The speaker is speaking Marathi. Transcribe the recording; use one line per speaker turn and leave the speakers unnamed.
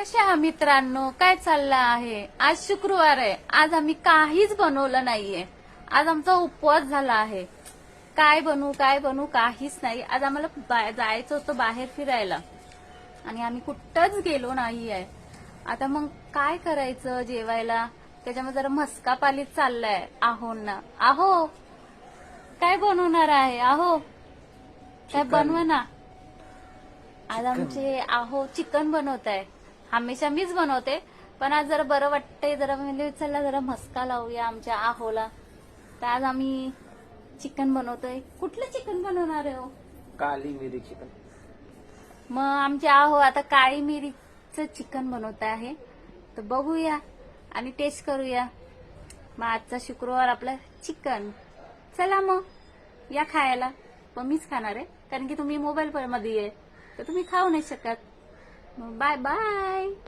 कसे आहात मित्रांनो? काय चाललं आहे? आज शुक्रवार आहे. आज आम्ही काहीच बनवलं नाहीये. आज आमचा उपवास झाला आहे. काय बनवू काय बनवू काहीच नाही. आज आम्हाला जायचं होतं बाहेर फिरायला. आणि आम्ही कुठंच गेलो नाही आहे आता मग काय करायचं जेवायला? त्याच्यामध्ये जरा मस्का पालीत चाललाय आहोंना. आहो काय बनवणार आहे? आहो काय बनवा ना. आज आमचे आहो चिकन बनवत आहे हमेशा मीच बनवते. पण आज जरा बरं वाटतंय जरा म्हणजे चला जरा मस्का लावूया आमच्या आहोला. तर आज आम्ही चिकन बनवतोय. कुठलं चिकन बनवणार आहे हो?
काली मिरी चिकन.
मग आमचे आहो आता काळी मिरीचं चिकन बनवत आहे. तर बघूया आणि टेस्ट करूया. मग आजचा शुक्रवार आपला चिकन. चला मग या खायला. पण मीच खाणार आहे कारण की तुम्ही मोबाईल मध्ये आहे. तर तुम्ही खाऊ नाही शकत. Bye-bye!